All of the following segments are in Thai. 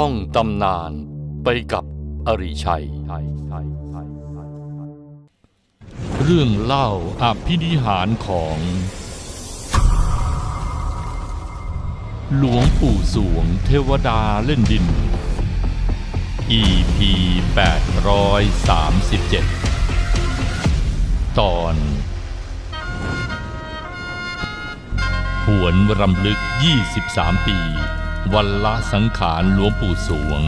ท่องตำนานไปกับอริชัย เรื่องเล่าอภินิหารของ หลวงปู่สวงเทวดาเล่นดิน EP 837 ตอน หวนรำลึก 23 ปี วันละสังขารหลวงปู่สวง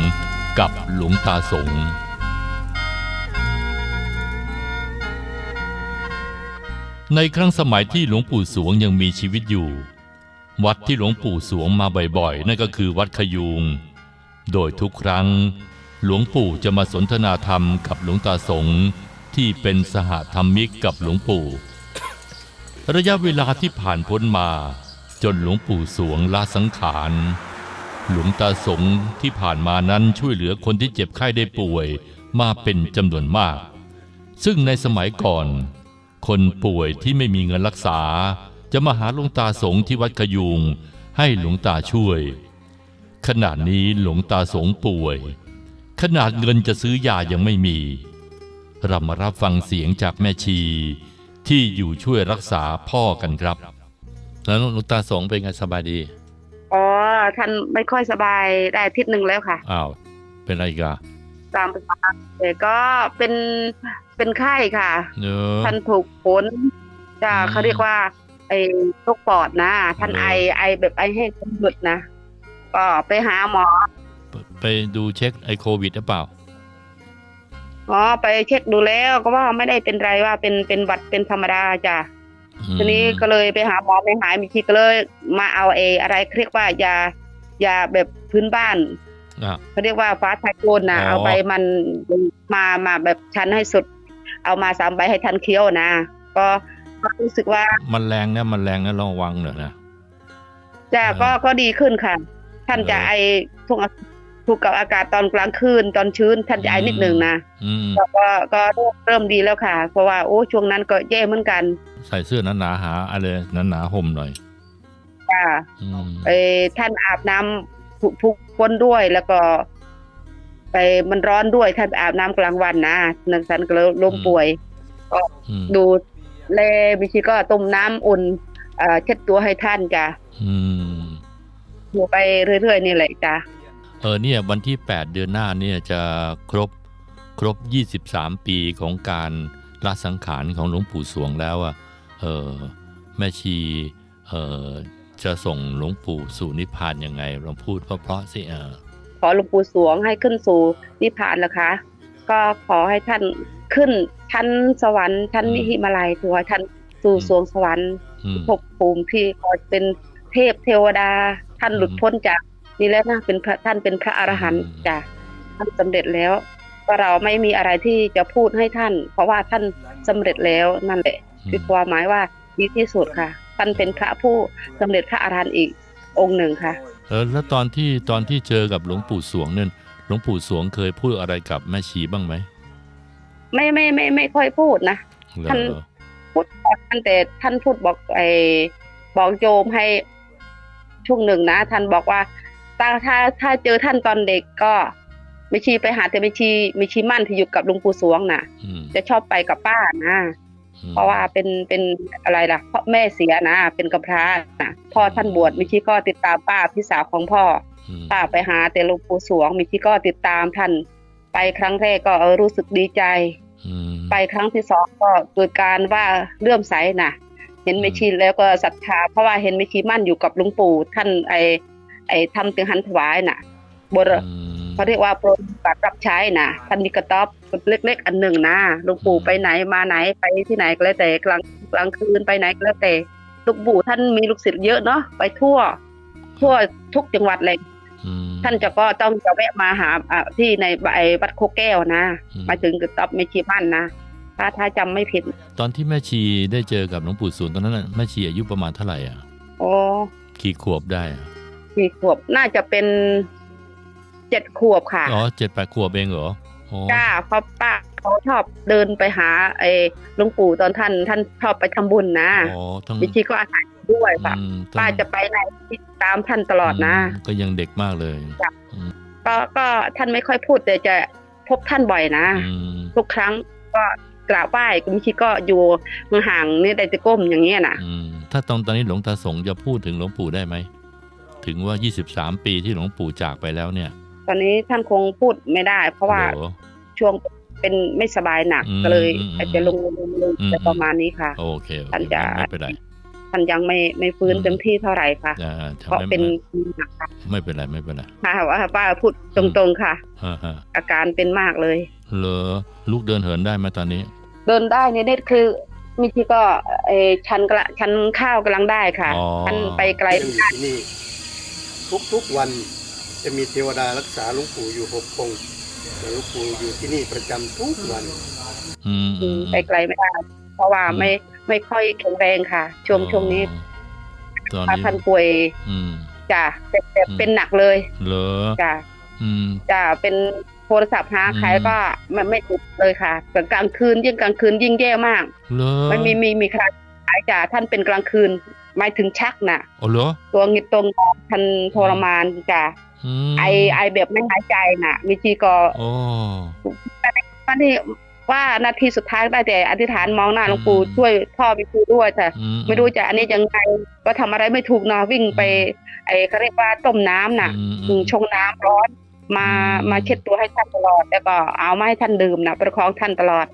กับหลวงตาสงในครั้งสมัยที่หลวงปู่สวงยังมีชีวิตอยู่ วัดที่หลวงปู่สวงมาบ่อยๆ นั่นก็คือวัดขยูง โดยทุกครั้ง หลวงปู่จะมาสนทนาธรรมกับหลวงตาสงที่เป็นสหธรรมิกกับหลวงปู่ ระยะเวลาที่ผ่านพ้นมาจนหลวงปู่สวงละสังขาร หลวงตาสงที่ผ่านมานั้นช่วยเหลือคนที่เจ็บไข้ได้ป่วยมาเป็นจำนวนมาก ซึ่งในสมัยก่อน คนป่วยที่ไม่มีเงินรักษา จะมาหาหลวงตาสงที่วัดขยูงให้หลวงตาช่วย ขณะนี้หลวงตาสงป่วย ขนาดเงินจะซื้อยายังไม่มีเรามารับฟังเสียงจากแม่ชี ที่อยู่ช่วยรักษาพ่อกันครับ แล้วหลวงตาสงเป็นไงสบายดี อ๋อท่านไม่ค่อยสบายได้อาทิตย์หนึ่งแล้วค่ะ อ้าว เป็นอะไรอีกันตามภาษาแต่ก็เป็นเป็นไข้ค่ะ เนอะ ท่านถูกผลจะอืม เขาเรียกว่าไอ้โรคปอดนะ ท่านเออไอไอแบบไอให้คนหยุดนะ ก็ไปหาหมอไปไปดูเช็คไอโควิดหรือเปล่าอ๋อไปเช็คดูแล้วก็ว่าไม่ได้เป็นไรว่าเป็นเป็นหวัดเป็นธรรมดาจ้ะอืม ทีนี้ก็เลยไปหาหมอไม่หายมีทีก็เลยมาเอาเออะไรเรียกว่ายายาแบบพื้นบ้านอะเขาเรียกว่าฟ้าทายโกนนะอ๋อเอาใบมันมามาแบบชั้นให้สุด เอามาสามใบให้ทันเคี้ยวนะก็ก็รู้สึกว่ามันแรงนะมันแรงนะระวังหน่อยนะจะเออก็ก็ดีขึ้นค่ะ ท่านจะเออไอทุก ถูกกับอากาศตอนกลางคืนตอนชื้นท่านจะไอนิดหนึ่งนะอืมแล้วก็ก็เริ่มดีแล้วค่ะ เพราะว่าโอ้ช่วงนั้นก็แย่เหมือนกัน ใส่เสื้อหนาๆหาอะไรหนาๆห่มหน่อยจ้าอืมเออท่านอาบน้ำทุกทุกคนด้วยแล้วก็ไปมันร้อนด้วยท่านไปอาบน้ำกลางวันนะนันท่านก็เลยล้มป่วยอืมดูแลบิชีก็ต้มน้ำอุ่นเอ่อเช็ดตัวให้ท่านจ้ะอืมอยู่ไปเรื่อยๆนี่แหละจ้ะ เออเนี่ยวันที่ 8 เดือนหน้าเนี่ยจะครบครบ 23 ปีของการละสังขารของหลวงปู่สวงแล้วอะเออแม่ชีเออจะส่งหลวงปู่สู่นิพพานยังไงลองพูดเพราะๆสิเออขอหลวงปู่สวงให้ขึ้นสู่นิพพานนะคะ ก็ขอให้ท่านขึ้นชั้นสวรรค์ชั้นมิหิมาลัยถือว่าท่านสู่สวงสวรรค์อืมภพภูมิที่ขอเป็นเทพเทวดา ท่านหลุดอืมพ้นจาก นี่แล้วนะเป็นพระท่านเป็นพระอรหันต์อืมจ้ะท่านสำเร็จแล้วก็เราไม่มีอะไรที่จะพูดให้ท่าน เพราะว่าท่านสำเร็จแล้วนั่นแหละคือความหมายว่าดีที่สุดค่ะ ท่านเป็นพระผู้สำเร็จพระอรหันต์อีกองค์หนึ่งค่ะ เออแล้วตอนที่ตอนที่เจอกับหลวงปู่สวงเนี่ยหลวงปู่สวงเคยพูดอะไรกับแม่ชีบ้างไหมไม่ไม่ไม่ไม่ค่อยพูดนะเหรท่านอพูดบอกท่านแต่ท่านพูดบอกไอ้บอกโยมให้ช่วงหนึ่งนะ ท่านบอกว่า ถ้าถ้าถ้าเจอท่านตอนเด็กก็ไม่ชีไปหาแต่ไม่ชีไม่ชีมั่นที่อยู่กับหลวงปู่สวงน่ะอืมจะชอบไปกับป้านะอืมเพราะว่าเป็นเป็นอะไรล่ะเพราะแม่เสียนะ เป็นกำพร้านะพ่อท่านบวชมิชิก็ติดตามป้าพี่สาวของพ่ออืมป้าไปหาแต่หลวงปู่สวงมิชิก็ติดตามท่าน ไปครั้งแรกก็เออรู้สึกดีใจอืมไปครั้งที่สองก็เกิดการว่าเลื่อมใสนะเห็นอืมเมชีแล้วก็ศรัทธาเพราะว่าเห็นเมชีมั่นอยู่กับหลวงปู่ท่านไอ ไอทำตึงหันถวายน่ะบรอืมเขาเรียกว่าโปรดการรับใช้นะท่านมีกระต๊อบเล็ก ๆ อันหนึ่งนะหลวงปู่ไปไหนมาไหนไปที่ไหนก็แล้วแต่กลางกลางคืนไปไหนก็แล้วแต่หลวงปู่ท่านมีลูกศิษย์เยอะเนาะไปทั่ว ทั่วทุกจังหวัดเลยอืมท่านจะก็ต้องจะแวะมาหาอะที่ในไอ้วัดโคแก้วนะอืมมาถึงกระต๊อบเมชีมั่นนะถ้าถ้าจำไม่ผิด ตอนที่แม่ชีได้เจอกับหลวงปู่สวงตอนนั้นน่ะแม่ชีอายุประมาณเท่าไหร่อะโอ้กี่ขวบได้อะ สี่ขวบน่าจะเป็นเจ็ดขวบค่ะอ๋อเจ็ดแปดขวบเองเหรออ๋อจ้าเพราะป้าเขาชอบเดินไปหาไอ้หลวงปู่ตอนท่านท่านชอบไปทำบุญนะอ๋อต้องวิชีก็อาศัยอยู่ด้วยค่ะอืมต้องป้าจะไปไหนตามท่านตลอดนะมก็ยังเด็กมากเลยจ้ะอืมก็ก็ท่านไม่ค่อยพูดแต่จะพบท่านบ่อยนะอืมทุกครั้งก็กราบไหว้บางทีก็อยู่ห่างๆนี่ได้แต่ก้มอย่างเงี้ยนะอืมถ้าตอนตอนนี้หลวงตาสงจะพูดถึงหลวงปู่ได้ไหม ถึงว่า 23 ปีที่หลวงปู่จากไปแล้วเนี่ย ตอนนี้ท่านคงพูดไม่ได้ เพราะว่าเหรอช่วงเป็นไม่สบายหนักอืมก็เลยอืมอาจจะลงลงลงอืมแต่ประมาณนี้ค่ะ โอเคโอท่านเคจะไม่เป็นไรท่านยังไม่ไม่ฟื้นอืมเต็มที่เท่าไหร่ค่ะอ่าเพราะไม่เป็นไม่หนักค่ะไม่เป็นไรไม่เป็นไรค่ะว่าป้าพูดตรงๆค่ะฮ่าฮ่าอาการเป็นมากเลยเหรอลูกเดินเหินได้ไหมตอนนี้ เดินได้เนี่ยเนี่ยคือมีทีก็เออชันกระชันข้าวกำลังได้ค่ะอ๋อชันไปไกลซึ่ง ที่นี่ทุกๆวันจะมีเทวดารักษาหลวงปู่อยู่หกองค์แต่หลวงปู่อยู่ที่นี่ประจำทุกวัน อืมอืมไปไกลไม่ได้เพราะว่าอืมไม่ไม่ค่อยแข็งแรงค่ะ ช่วงช่วงนี้ตอนพานี้พันป่วยอืม จ้ะแต่แต่อืม เป็นหนักเลยเหรอจ้ะอืม จ้ะเป็นโทรศัพท์หาใครอืม ก็ไม่ไม่ติดเลยค่ะแต่กลางคืนยิ่งกลางคืนยิ่งแย่มาก เหรอไม่มีมีมีใครหายจ้ะท่านเป็นกลางคืน หมายถึงชักน่ะอ๋อเหรอตัวงิดตรงท่านทรมานจ้ะมไอไอแบบไม่หายใจน่ะ มีทีก็โอ้วันที่ว่านาทีสุดท้ายได้แต่อธิษฐานมองหน้าหลวงปู่อืมช่วยพ่อไปคุยด้วยแต่อืไม่รู้จะอันนี้ยังไงก็ทำอะไรไม่ถูกเนาะวิ่งไป ไอ้เขาเรียกว่าต้มน้ำน่ะอืมอืมชงน้ำร้อนมาอืมมาเช็ดตัวให้ท่านตลอด แล้วก็เอามาให้ท่านดื่มนะประคองท่านตลอด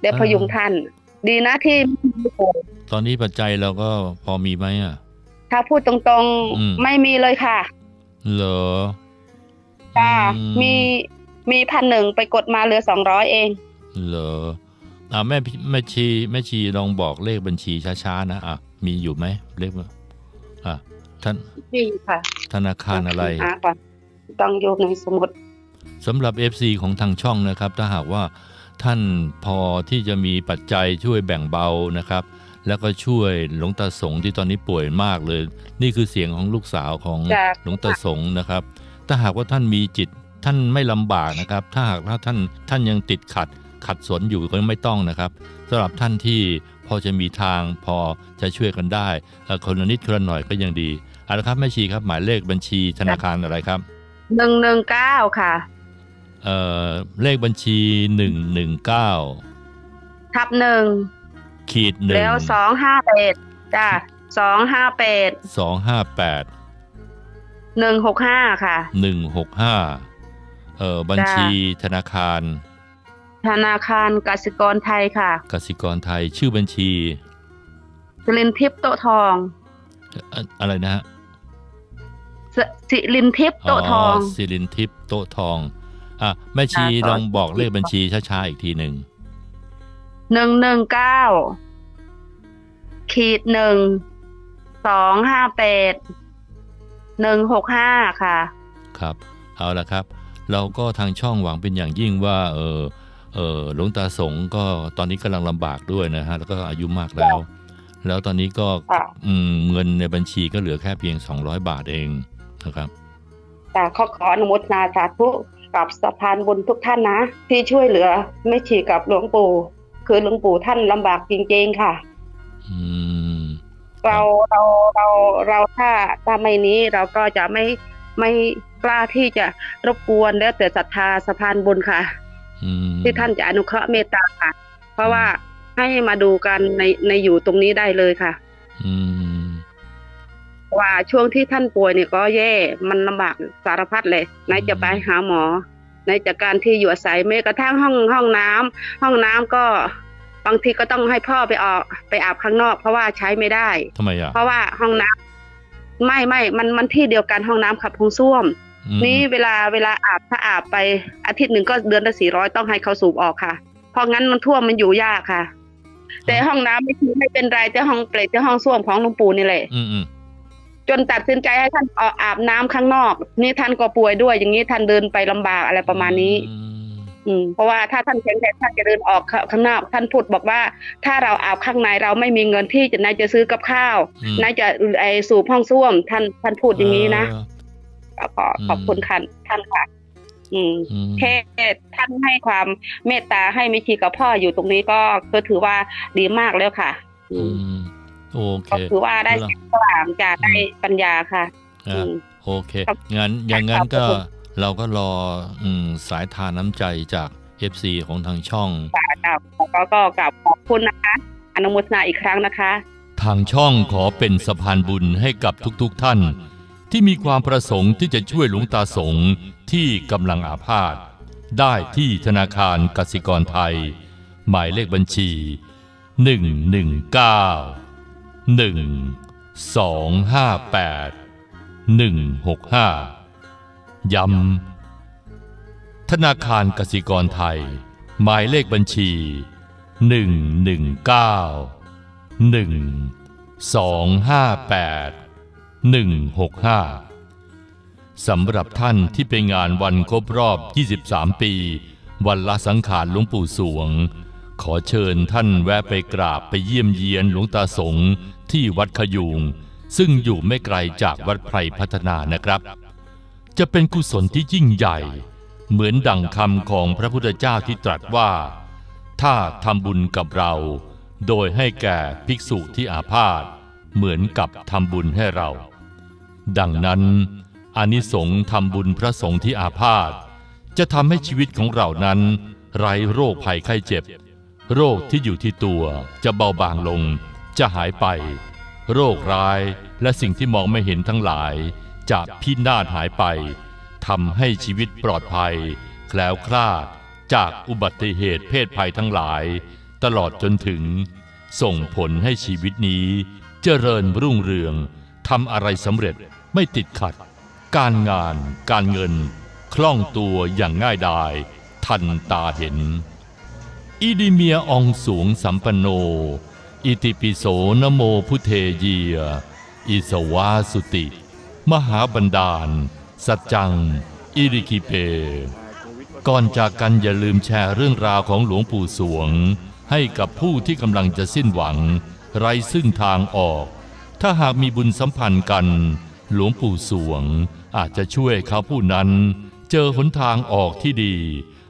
เดี๋ยวอ่าพยุงท่าน ดีนะที่ไม่ป่วยตอนนี้ปัจจัยเราก็พอมีไหมอะ ถ้าพูดตรงอืม ๆไม่มีเลยค่ะเหรอจ้าอืมีมีพันหนึ่งไปกดมาเหลือสองร้อยเอง เหรออ่าแม่พี่แม่ชีแม่ชีลองบอกเลขบัญชีช้าๆนะอะมีอยู่ไหมเลขว่าอะท่านมีค่ะธนาคารอะไร หาก่อนต้องอยู่ในสมุด สำหรับ FC ของทางช่องนะครับ ถ้าหากว่า ท่านพอที่จะมีปัจจัยช่วยแบ่งเบานะครับ แล้วก็ช่วยหลวงตาสงที่ตอนนี้ป่วยมากเลย นี่คือเสียงของลูกสาวของจ้ะหลวงตาสงนะครับ ถ้าหากว่าท่านมีจิตท่านไม่ลำบากนะครับ ถ้าหากว่าท่านท่านยังติดขัดขัดสนอยู่ก็ไม่ต้องนะครับสำหรับท่านที่พอจะมีทางพอจะช่วยกันได้เอ่อคนละนิดคนละหน่อยก็ยังดีเอาละครับแม่ชีครับหมายเลขบัญชีธนาคารอะไรครับหนึ่งหนึ่งเก้าค่ะ เอ่อเลขบัญชีหนึ่งหนึ่งเก้าทับหนึ่งขีดหนึ่งแล้วสองห้าแปดจ้าสองห้าแปดสองห้าแปดหนึ่งหกห้าค่ะหนึ่งหกห้าเอ่อบัญชีธนาคาร ธนาคารกสิกรไทยค่ะกสิกรไทยชื่อบัญชีสิรินทิพย์โตะทองเอ่ออะไรนะฮะสสิรินทิพย์โตะทองสิรินทิพย์โต๊ะทอง อะแม่ชีค่ะลองบอกเลขบัญชีช้าๆอีกทีหนึ่งหนึ่งหนึ่งเก้าขีดหนึ่งสองห้าแปดหนึ่งหกห้าค่ะ ครับ เอาละครับ เราก็ทางช่องหวังเป็นอย่างยิ่งว่า เออเออหลวงตาสงก็ตอนนี้กำลังลำบากด้วยนะฮะ แล้วก็อายุมากแล้ว แล้วตอนนี้ก็ค่ะอืมเงินในบัญชีก็เหลือแค่เพียง200บาทเองนะครับแต่ขอขออนุโมทนาสาธุ กับสะพานบุญทุกท่านนะ ที่ช่วยเหลือไม่ฉีกับหลวงปู่คือหลวงปู่ท่านลำบากจริง ๆ ค่ะอืมเราเราเราเราถ้าถ้าไม่นี้เราก็จะไม่ไม่กล้าที่จะรบกวนแล้วแต่ศรัทธาสะพานบุญค่ะอืมที่ท่านจะอนุเคราะห์เมตตาค่ะ เพราะว่าให้มาดูกันในในอยู่ตรงนี้ได้เลยค่ะ อืม ว่าช่วงที่ท่านป่วยเนี่ยก็แย่มันลำบากสารพัดเลยไหนจะไปหาหมอไหนจากการที่อยู่อาศัยแม้กระทั่งห้องห้องน้ำห้องน้ำก็บางทีก็ต้องให้พ่อไปออกไปอาบข้างนอก เพราะว่าใช้ไม่ได้ทำไมอะเพราะว่าห้องน้ำไม่ไม่มันมันที่เดียวกันห้องน้ำขับห้องส้วมอืมนี่เวลาเวลาอาบถ้าอาบไปอาทิตย์หนึ่งก็เดือนละสี่ร้อยต้องให้เขาสูบออกค่ะ เพราะงั้นมันท่วมมันอยู่ยากค่ะ แต่ห้องน้ำไม่คือไม่เป็นไรแต่ห้องเปลดแต่ห้องส้วมของหลวงปู่นี่แหละอืมอืม จนตัดสินใจให้ท่านออกอาบน้ำข้างนอก นี่ท่านก็ป่วยด้วย อย่างนี้ท่านเดินไปลำบากอะไรประมาณนี้อืมอืม เพราะว่าถ้าท่านแข็งแรงท่านจะเดินออกข้างนอก ท่านพูดบอกว่า ถ้าเราอาบข้างในเราไม่มีเงินที่จะนายจะซื้อกับข้าวอืมนายจะไอสูบห้องส้วม ท่านท่านพูดอย่างนี้นะเออขอขอบคุณท่านท่านค่ะอืมอืมแค่ท่านให้ความเมตตาให้มิชีกับพ่ออยู่ตรงนี้ก็ก็ถือว่าดีมากแล้วค่ะ อือืมม โอเคก็ถือว่าได้แล้วแสงสว่างจากได้ปัญญาค่ะอะอืมโอเคครับงั้นอย่างนั้นก็ขอบคุณเราก็รออมสายทานน้ำใจจาก FC ของทางช่องค่ะกับก็ก็กลับขอบคุณนะคะ อนุโมทนาอีกครั้งนะคะ ทางช่องขอเป็นสะพานบุญให้กับทุกๆทท่าน ที่มีความประสงค์ที่จะช่วยหลวงตาสงที่กำลังอาพาธได้ที่ธนาคารกสิกรไทย หมายเลขบัญชี 119 1258 165ย้ำธนาคารกสิกรไทย หมายเลขบัญชี119หนึ่งสองห้าแปดหนึ่งหกห้าสำหรับท่านที่ไปงานวันครบรอบ 23 ปี วันละสังขารหลวงปู่สวง ขอเชิญท่านแวะไปกราบไปเยี่ยมเยียนหลวงตาสงที่วัดขยูง ซึ่งอยู่ไม่ไกลจากวัดไพรพัฒนานะครับ จะเป็นกุศลที่ยิ่งใหญ่ เหมือนดังคำของพระพุทธเจ้าที่ตรัสว่า ถ้าทำบุญกับเรา โดยให้แก่ภิกษุที่อาพาธเหมือนกับทำบุญให้เรา ดังนั้นอานิสงส์ทำบุญพระสงฆ์ที่อาพาธจะทำให้ชีวิตของเรานั้น ไร้โรคภัยไข้เจ็บ โรคที่อยู่ที่ตัวจะเบาบางลง จะหายไป โรคร้ายและสิ่งที่มองไม่เห็นทั้งหลาย จะพินาศหายไปทำให้ชีวิตปลอดภัย แคล้วคลาดจากอุบัติเหตุเพศภัยทั้งหลาย ตลอดจนถึง ส่งผลให้ชีวิตนี้เจริญรุ่งเรืองทำอะไรสำเร็จไม่ติดขัด การงาน การเงิน คล่องตัวอย่างง่ายดาย ทันตาเห็น อิดิเมียอองสูงสัมปโน อิติปิโสนโมพุเทเยีย อิสวาสุติ มหาบันดาล สัจจัง อิริกิเป ก่อนจากกันอย่าลืมแชร์เรื่องราวของหลวงปู่สวง ให้กับผู้ที่กำลังจะสิ้นหวัง ไร้ซึ่งทางออก ถ้าหากมีบุญสัมพันธ์กัน หลวงปู่สวงอาจจะช่วยเขาผู้นั้น เจอหนทางออกที่ดี